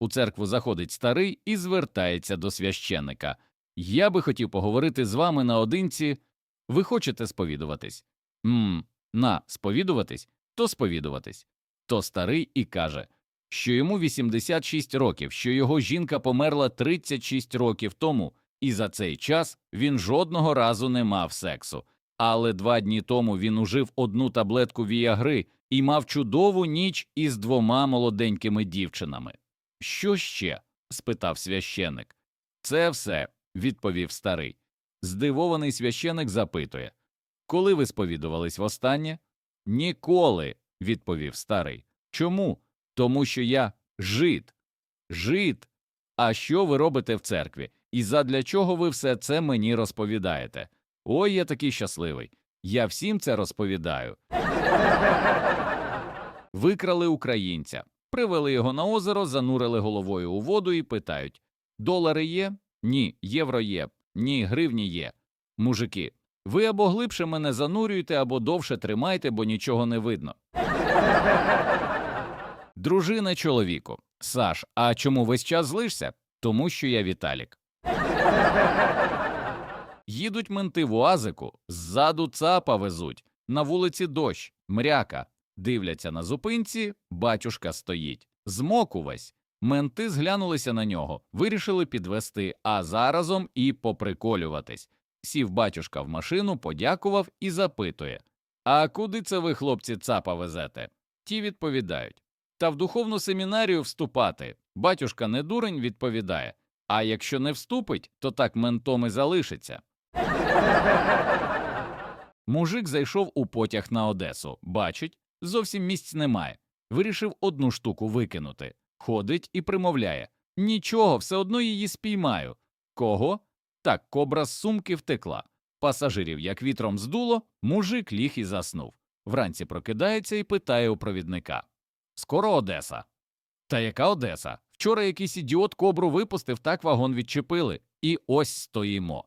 У церкву заходить старий і звертається до священника. Я би хотів поговорити з вами наодинці. Ви хочете сповідуватись? Мм, на, сповідуватись? То сповідуватись. То старий і каже, що йому 86 років, що його жінка померла 36 років тому, і за цей час він жодного разу не мав сексу. Але два дні тому він ужив одну таблетку віагри і мав чудову ніч із двома молоденькими дівчинами. Що ще? спитав священик. Це все, відповів старий. Здивований священик запитує Коли ви сповідувались востаннє? Ніколи, відповів старий. Чому? Тому що я жид. Жид. А що ви робите в церкві? І задля чого ви все це мені розповідаєте? Ой, я такий щасливий. Я всім це розповідаю. Викрали українця, привели його на озеро, занурили головою у воду і питають Долари є? Ні, євро є, ні, гривні є. Мужики, ви або глибше мене занурюєте, або довше тримайте, бо нічого не видно. Дружина чоловіку. Саш, а чому весь час злишся? Тому що я Віталік. Їдуть менти в уазику, ззаду цапа везуть, на вулиці дощ, мряка. Дивляться на зупинці, батюшка стоїть. Змок увесь. Менти зглянулися на нього, вирішили підвести, а заразом і поприколюватись. Сів батюшка в машину, подякував і запитує А куди це ви, хлопці, цапа везете? Ті відповідають Та в духовну семінарію вступати. Батюшка не дурень відповідає А якщо не вступить, то так ментом і залишиться. Мужик зайшов у потяг на Одесу. Бачить, зовсім місць немає. Вирішив одну штуку викинути. Ходить і примовляє Нічого, все одно її спіймаю. Кого? Так, кобра з сумки втекла. Пасажирів як вітром здуло, мужик ліг і заснув. Вранці прокидається і питає у провідника Скоро Одеса. Та яка Одеса? Вчора якийсь ідіот кобру випустив, так вагон відчепили. І ось стоїмо.